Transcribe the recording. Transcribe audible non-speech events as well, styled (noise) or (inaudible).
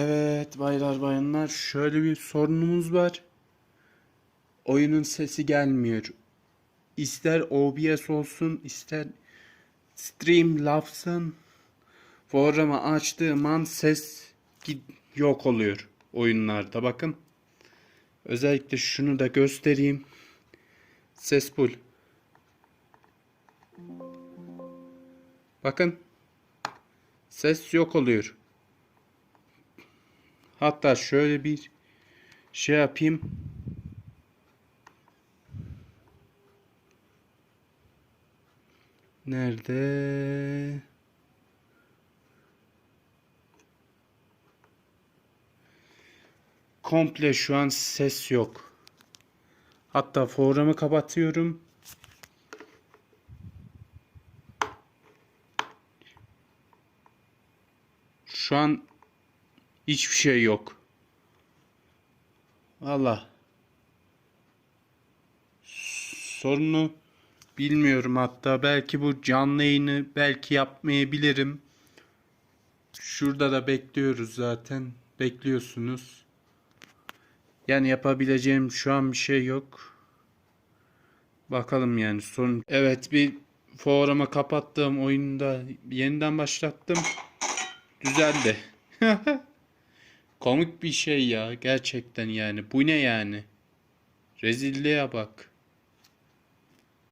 Evet baylar bayanlar şöyle bir sorunumuz var. Oyunun sesi gelmiyor. İster OBS olsun ister Streamlabs'ın programı açtığım an ses yok oluyor oyunlarda bakın. Özellikle şunu da göstereyim. Ses full. Bakın. Ses yok oluyor. Hatta şöyle bir şey yapayım. Nerede? Komple şu an ses yok. Hatta programı kapatıyorum. Şu an hiçbir şey yok. Valla. Sorunu bilmiyorum hatta. Belki bu canlı yayını belki yapmayabilirim. Şurada da bekliyoruz zaten. Bekliyorsunuz. Yani yapabileceğim şu an bir şey yok. Bakalım yani sorun. Evet bir forama kapattığım oyunda yeniden başlattım. Düzeldi. (laughs) Komik bir şey ya gerçekten yani. Bu ne yani? Rezilliğe bak.